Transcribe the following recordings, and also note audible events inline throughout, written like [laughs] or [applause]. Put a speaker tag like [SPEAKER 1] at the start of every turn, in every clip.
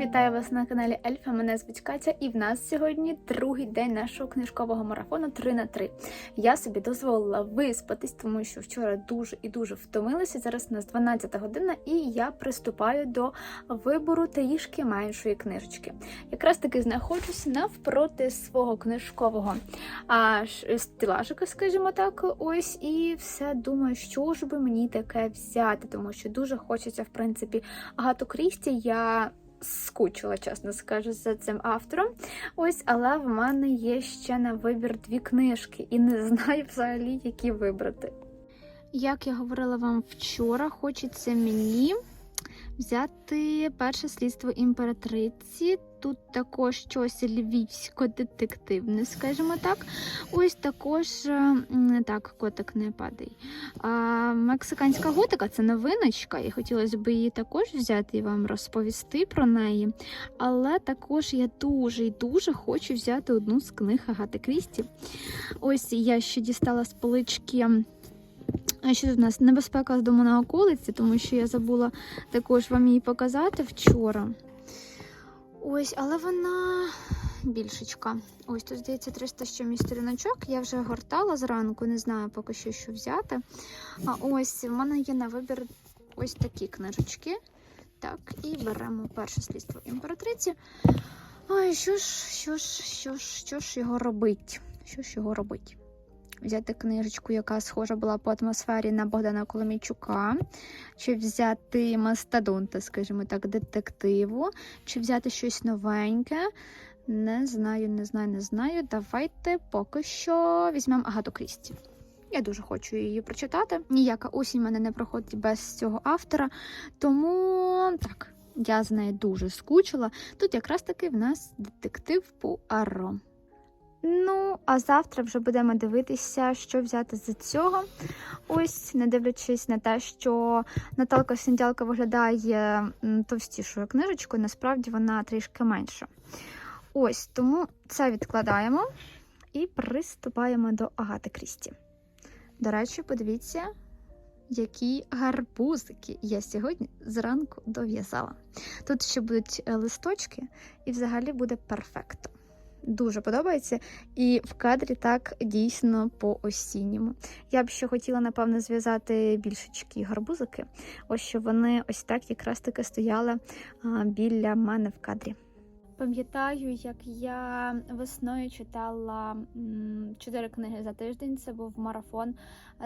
[SPEAKER 1] Вітаю вас на каналі Ельфа. Мене звуть Катя, і в нас сьогодні другий день нашого книжкового марафону 3 на 3 Я собі дозволила виспатись, тому що вчора дуже і дуже втомилася. Зараз у нас 12 година, і я приступаю до вибору трішки меншої книжечки. Якраз таки знаходжусь навпроти свого книжкового а, стелажика, скажімо так. Ось і все думаю, що ж би мені таке взяти, тому що дуже хочеться, в принципі, Агату Крісті. Я скучила, чесно скажу, за цим автором. Ось, але в мене є ще на вибір дві книжки, і не [laughs] знаю взагалі, які вибрати. Як я говорила вам вчора, хочеться мені взяти перше слідство імператриці. Тут також щось львівсько-детективне, скажімо так. Ось також е, так, котик не падай. А, мексиканська готика це новиночка, і хотілося б її також взяти і вам розповісти про неї. Але також я дуже і дуже хочу взяти одну з книг Агати Крісті. Ось я ще дістала з полички. А що тут у нас небезпека з дому на околиці, тому що я забула також вам її показати вчора. Ось, але вона більшечка. Ось тут, здається, 300 з чимось сторіночок. Я вже гортала зранку, не знаю поки що, що взяти. А ось в мене є на вибір ось такі книжечки. Так, і беремо перше слідство імператриці. Ой, що ж, що ж, що ж, що ж його робить? Що ж його робить? Взяти книжечку, яка схожа була по атмосфері на Богдана Коломійчука, чи взяти мастодонта, скажімо так, детективу, чи взяти щось новеньке. Не знаю, не знаю, не знаю. Давайте поки що візьмемо Агату Крісті. Я дуже хочу її прочитати. Ніяка осінь мене не проходить без цього автора. Тому так, я з нею дуже скучила. Тут якраз таки в нас детектив Пуаро. Ну, а завтра вже будемо дивитися, що взяти з цього. Ось, не дивлячись на те, що Наталка Сіндялка виглядає товстішою книжечкою, насправді вона трішки менша. Ось, тому це відкладаємо і приступаємо до Агати Крісті. До речі, подивіться, які гарбузики я сьогодні зранку дов'язала. Тут ще будуть е, листочки, і взагалі буде перфекто. Дуже подобається, і в кадрі так дійсно по осінньому. Я б ще хотіла, напевно, зв'язати більшечки гарбузики, ось що вони ось так якраз таки стояли біля мене в кадрі. Пам'ятаю, як я весною читала чотири книги за тиждень. Це був марафон.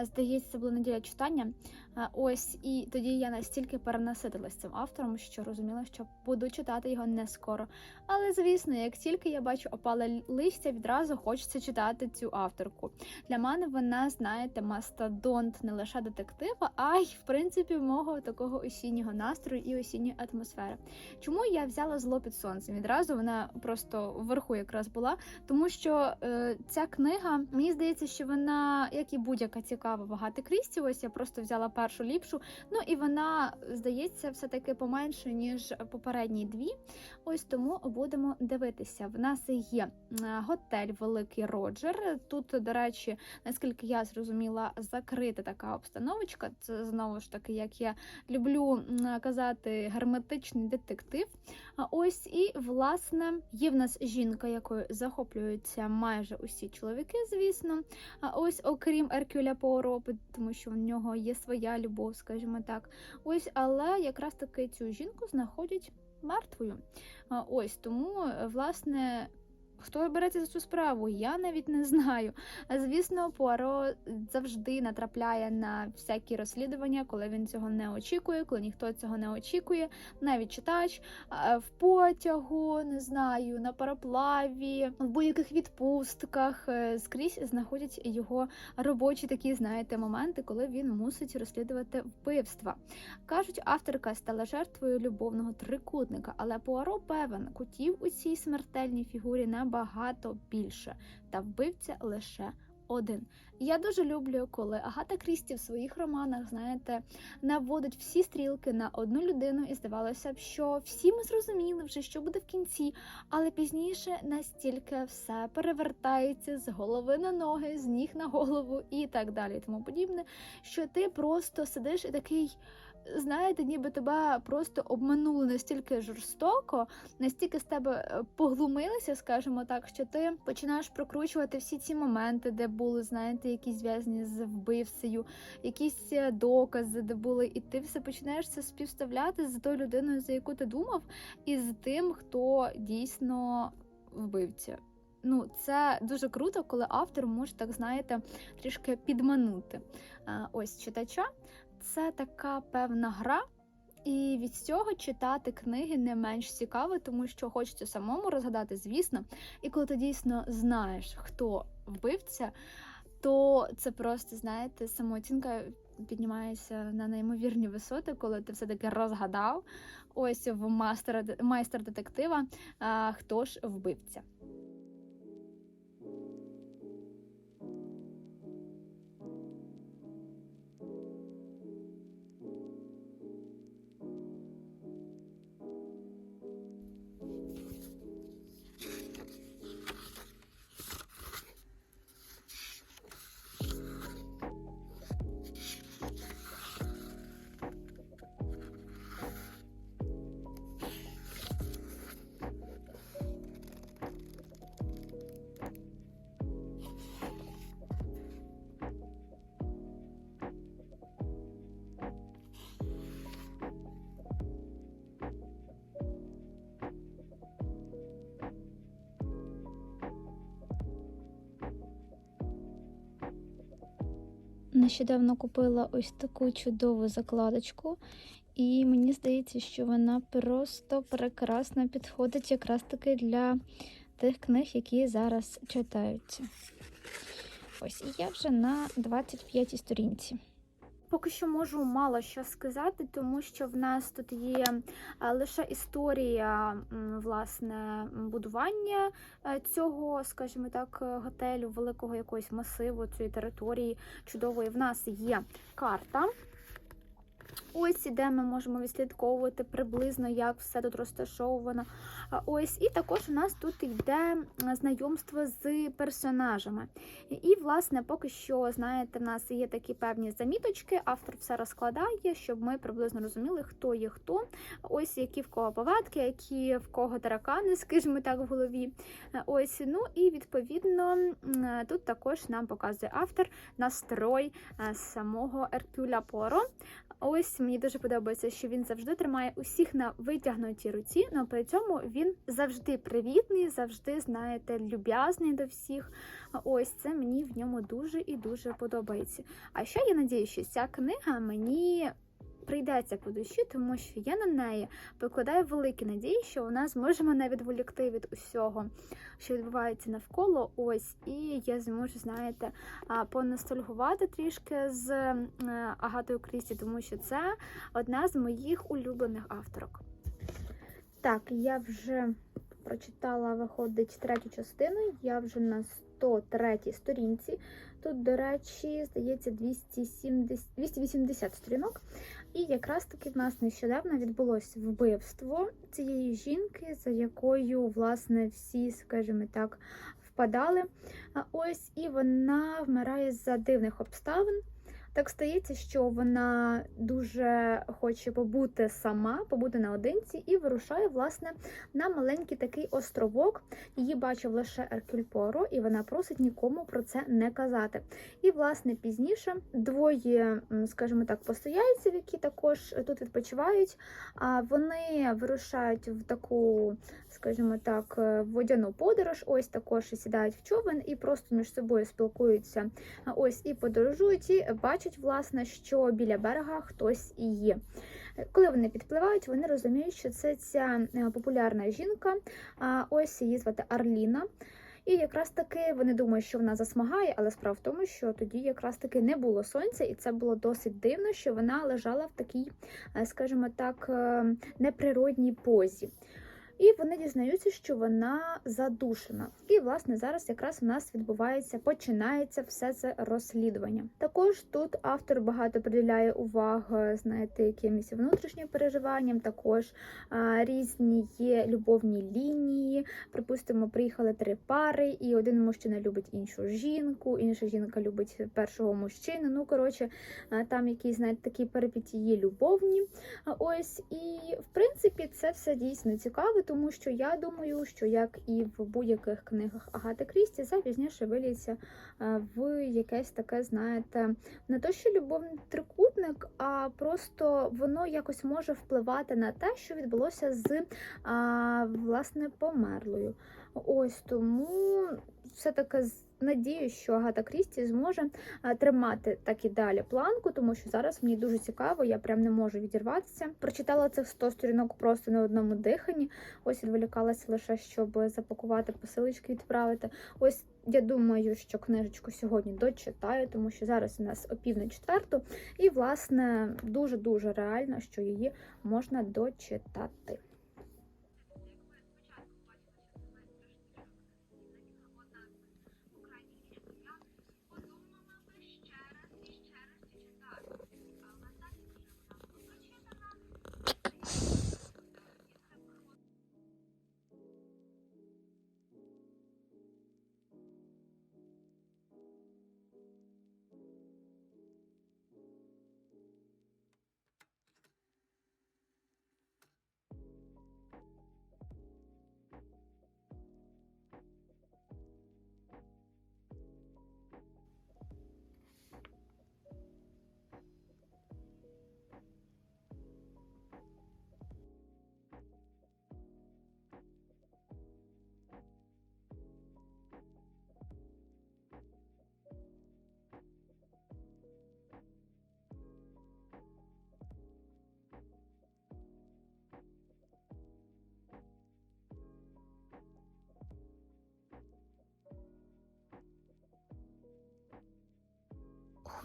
[SPEAKER 1] Здається, це була неділя читання. Ось і тоді я настільки перенаситилась цим автором, що розуміла, що буду читати його не скоро. Але звісно, як тільки я бачу опале листя, відразу хочеться читати цю авторку. Для мене вона, знаєте, мастодонт не лише детектива, а й в принципі мого такого осіннього настрою і осінньої атмосфери. Чому я взяла зло під сонцем? Відразу вона просто вверху якраз була, тому що е, ця книга, мені здається, що вона, як і будь-яка цікава багата Крісті, ось я просто взяла першу ліпшу. Ну і вона здається, все таки поменше ніж попередні дві. Ось тому будемо дивитися. В нас є е, готель Великий Роджер. Тут, до речі, наскільки я зрозуміла, закрита така обстановочка. Це знову ж таки, як я люблю казати, герметичний детектив. Ось і власне є в нас жінка, якою захоплюються майже усі чоловіки, звісно. А ось окрім Еркюля Пуаро, тому що в нього є своя любов, скажімо так. Ось, але якраз таки цю жінку знаходять мертвою. Ось тому, власне. Хто береться за цю справу? Я навіть не знаю. Звісно, Пуаро завжди натрапляє на всякі розслідування, коли він цього не очікує, коли ніхто цього не очікує. Навіть читач в потягу, не знаю, на пароплаві, в будь-яких відпустках е, скрізь знаходять його робочі такі, знаєте, моменти, коли він мусить розслідувати вбивства. Кажуть, авторка стала жертвою любовного трикутника, але Пуаро певен, кутів у цій смертельній фігурі набагато більше, та вбивця лише один. Я дуже люблю, коли Агата Крісті в своїх романах, знаєте, наводить всі стрілки на одну людину, і здавалося б, що всі ми зрозуміли вже, що буде в кінці, але пізніше настільки все перевертається з голови на ноги, з ніг на голову і так далі, і тому подібне, що ти просто сидиш і такий. Знаєте, ніби тебе просто обманули настільки жорстоко, настільки з тебе е, поглумилися, скажімо так, що ти починаєш прокручувати всі ці моменти, де були, знаєте, якісь зв'язані з вбивцею, якісь е, докази, де були, і ти все починаєш це співставляти з тою людиною, за яку ти думав, і з тим, хто дійсно вбивця. Ну, це дуже круто, коли автор може так, знаєте, трішки підманути. Ось читача. Це така певна гра, і від цього читати книги не менш цікаво, тому що хочеться самому розгадати, звісно. І коли ти дійсно знаєш, хто вбивця, то це просто, знаєте, самооцінка піднімається на неймовірні висоти, коли ти все-таки розгадав ось в мастера майстер детектива, хто ж вбивця. Нещодавно купила ось таку чудову закладочку, і мені здається, що вона просто прекрасно підходить якраз таки для тих книг, які зараз читаються. Ось, і я вже на 25 сторінці. Поки що можу мало що сказати, тому що в нас тут є е, лише історія власне будування е, цього, скажімо так, готелю, великого якогось масиву, цієї території чудової. В нас є карта. Ось де ми можемо відслідковувати приблизно, як все тут розташовано. Ось, і також у нас тут йде знайомство з персонажами. І, власне, поки що, знаєте, в нас є такі певні заміточки, автор все розкладає, щоб ми приблизно розуміли, хто є хто. Ось які в кого повадки, які в кого таракани, [laughs] скажімо так, в голові. Ось, ну і відповідно тут також нам показує автор настрой е, самого Еркюля Поро. Ось мені дуже подобається, що він завжди тримає усіх на витягнутій руці, але при цьому він завжди привітний, завжди, знаєте, люб'язний до всіх. Ось це мені в ньому дуже і дуже подобається. А ще я надію, що ця книга мені. Прийдеться по душі, тому що я на неї покладаю великі надії, що вона зможе мене відволікти від усього, що відбувається навколо. Ось, і я зможу, знаєте, поностальгувати трішки з е, Агатою Крісті, тому що це одна з моїх улюблених авторок. Так, я вже прочитала, виходить третю частину, я вже на 103 сторінці. Тут, до речі, здається, 270, 280 сторінок. І якраз таки в нас нещодавно відбулося вбивство цієї жінки, за якою, власне, всі, скажімо так, впадали. Ось і вона вмирає за дивних обставин. Так стається, що вона дуже хоче побути сама, побути наодинці, і вирушає власне на маленький такий островок. Її бачив лише Еркюль Поро, і вона просить нікому про це не казати. І, власне, пізніше двоє, скажімо так, постояльців, які також тут відпочивають, вони вирушають в таку, скажімо так, е, водяну подорож. Ось також сідають в човен і просто між собою спілкуються. Ось і подорожують, і бачать, власне, що біля берега хтось і є. Коли вони підпливають, вони розуміють, що це ця е, популярна жінка. Ось її звати Арліна. І якраз таки вони думають, що вона засмагає, але справа в тому, що тоді якраз таки не було сонця, і це було досить дивно, що вона лежала в такій, е, скажімо так, е, неприродній позі. І вони дізнаються, що вона задушена. І, власне, зараз якраз у нас відбувається, починається все це розслідування. Також тут автор багато приділяє уваги, знаєте, якимось внутрішнім переживанням, також а, різні є любовні лінії. Припустимо, приїхали три пари, і один мужчина любить іншу жінку, інша жінка любить першого мужчину. Ну, коротше, а, там якісь, знаєте, такі перипетії любовні. А Ось і в принципі це все дійсно цікаво, тому що я думаю, що як і в будь-яких книгах Агати Крісті, це пізніше виліться е, в якесь таке, знаєте, не то, що любовний трикутник, а просто воно якось може впливати на те, що відбулося з власне померлою. Ось тому все таки надію, що Агата Крісті зможе тримати так і далі планку, тому що зараз мені дуже цікаво, я прям не можу відірватися. Прочитала цих 100 сторінок просто на одному диханні. Ось відволікалася лише, щоб запакувати посилочки, відправити. Ось я думаю, що книжечку сьогодні дочитаю, тому що зараз у нас опів четверту, і власне дуже дуже реально, що її можна дочитати.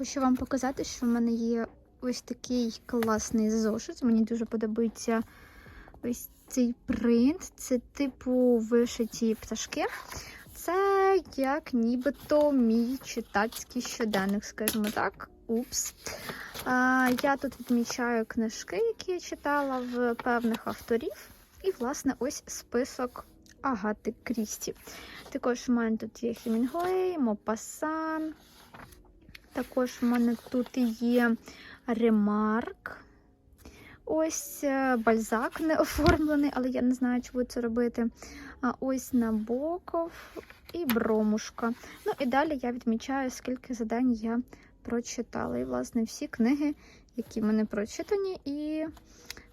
[SPEAKER 1] Хочу вам показати, що в мене є ось такий класний зошит. Мені дуже подобається ось цей принт. Це типу вишиті пташки. Це як нібито мій читацький щоденник, скажімо так. Упс. А, я тут відмічаю книжки, які я читала в певних авторів. І, власне, ось список Агати Крісті. Також у мене тут є Хемінгуей, Мопасан. Також в мене тут є ремарк. Ось е, бальзак не оформлений, але я не знаю, чи це робити. А ось Набоков і бромушка. Ну і далі я відмічаю, скільки за день я прочитала. І, власне, всі книги, які в мене прочитані, і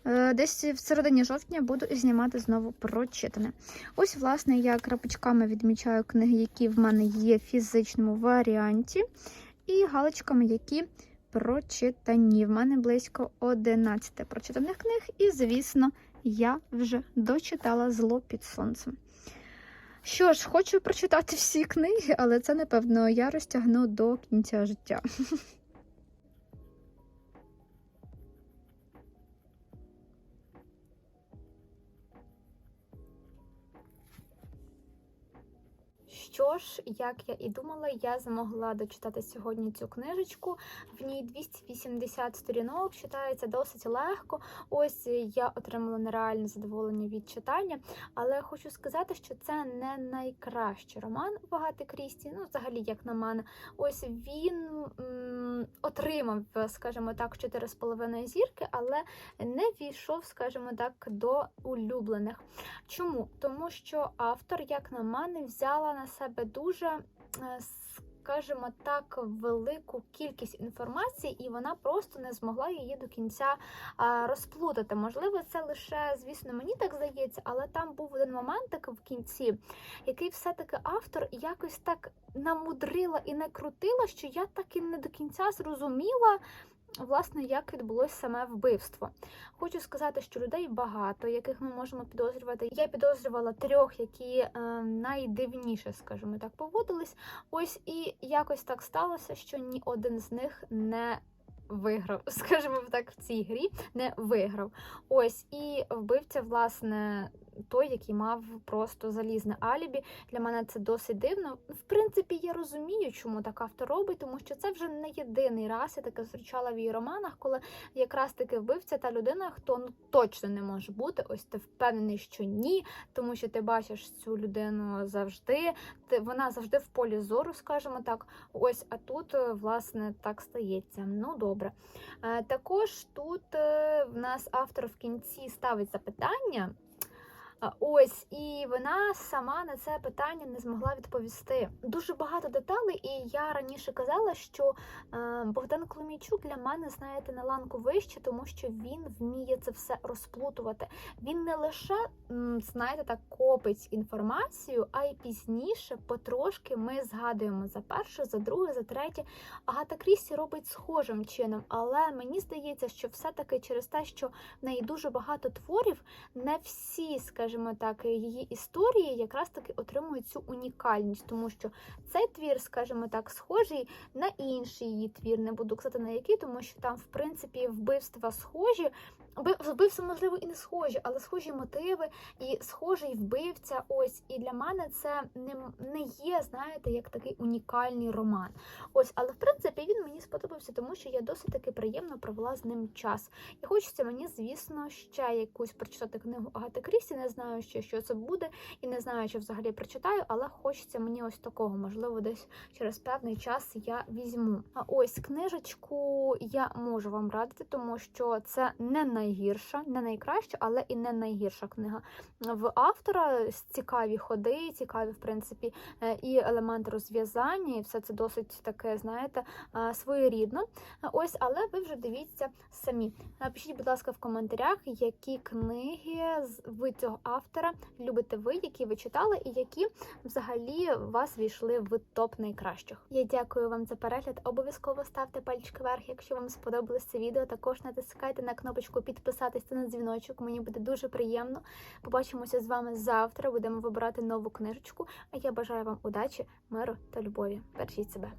[SPEAKER 1] е, десь в середині жовтня буду знімати знову прочитане. Ось, власне, я крапочками відмічаю книги, які в мене є в фізичному варіанті і галочками, які прочитані. В мене близько 11 прочитаних книг, і, звісно, я вже дочитала зло під сонцем. Що ж, хочу прочитати всі книги, але це, напевно, я розтягну до кінця життя. [laughs] Що ж, як я і думала, я змогла дочитати сьогодні цю книжечку. В ній 280 сторінок, читається досить легко. Ось я отримала нереальне задоволення від читання, але хочу сказати, що це не найкращий роман багати Крісті. Ну, взагалі, як на мене, ось він м, отримав, скажімо так, 4,5 зірки, але не війшов, скажімо так, до улюблених. Чому? Тому що автор, як на мене, взяла на себе дуже, е, скажімо так, велику кількість інформації, і вона просто не змогла її до кінця розплутати. Можливо, це лише, звісно, мені так здається, але там був один момент в кінці, який все-таки автор якось так намудрила і не крутила, що я так і не до кінця зрозуміла. Власне, як відбулося саме вбивство. Хочу сказати, що людей багато, яких ми можемо підозрювати. Я підозрювала трьох, які е, найдивніше, скажімо так, поводились. Ось і якось так сталося, що ні один з них не виграв, [laughs] скажімо так, в цій грі не виграв. Ось і вбивця, власне. Той, який мав просто залізне алібі. Для мене це досить дивно. В принципі, я розумію, чому так автор робить, тому що це вже не єдиний раз. Я таке зустрічала в її романах, коли якраз таки вбивця та людина, хто ну точно не може бути. Ось ти впевнений, що ні, тому що ти бачиш цю людину завжди. Ти вона завжди в полі зору, скажімо так. Ось, а тут, е, власне, так стається. Ну, добре. Е, Також тут е, в нас автор в кінці ставить запитання. Ось, і вона сама на це питання не змогла відповісти. Дуже багато деталей, і я раніше казала, що е, Богдан Климійчук для мене, знаєте, на ланку вище, тому що він вміє це все розплутувати. Він не лише, знаєте, так копить інформацію, а й пізніше потрошки ми згадуємо за перше, за друге, за третє. Агата Крісті робить схожим чином, але мені здається, що все-таки через те, що в неї дуже багато творів, не всі, скажімо так, її історії якраз таки отримують цю унікальність, тому що цей твір, скажімо так, схожий на інший її твір. Не буду казати на який, тому що там, в принципі, вбивства схожі. Вби- можливо, і не схожі, але схожі мотиви і схожий вбивця. Ось і для мене це не, не є, знаєте, як такий унікальний роман. Ось, але в принципі він мені сподобався, тому що я досить таки приємно провела з ним час. І хочеться мені, звісно, ще якусь прочитати книгу Агати Крісті. Не знаю ще, що це буде, і не знаю, чи взагалі прочитаю, але хочеться мені ось такого. Можливо, десь через певний час я візьму. А ось книжечку я можу вам радити, тому що це не найгірша, не найкраща, але і не найгірша книга. В автора цікаві ходи, цікаві, в принципі, е, і елементи розв'язання, і все це досить таке, знаєте, своєрідно. Ось, але ви вже дивіться самі. Напишіть, будь ласка, в коментарях, які книги ви цього автора любите ви, які ви читали, і які взагалі вас війшли в топ найкращих. Я дякую вам за перегляд. Обов'язково ставте пальчики вверх, якщо вам сподобалось це відео. Також натискайте на кнопочку підписатись та на дзвіночок. Мені буде дуже приємно. Побачимося з вами завтра. Будемо вибирати нову книжечку. А я бажаю вам удачі, миру та любові. Бережіть себе.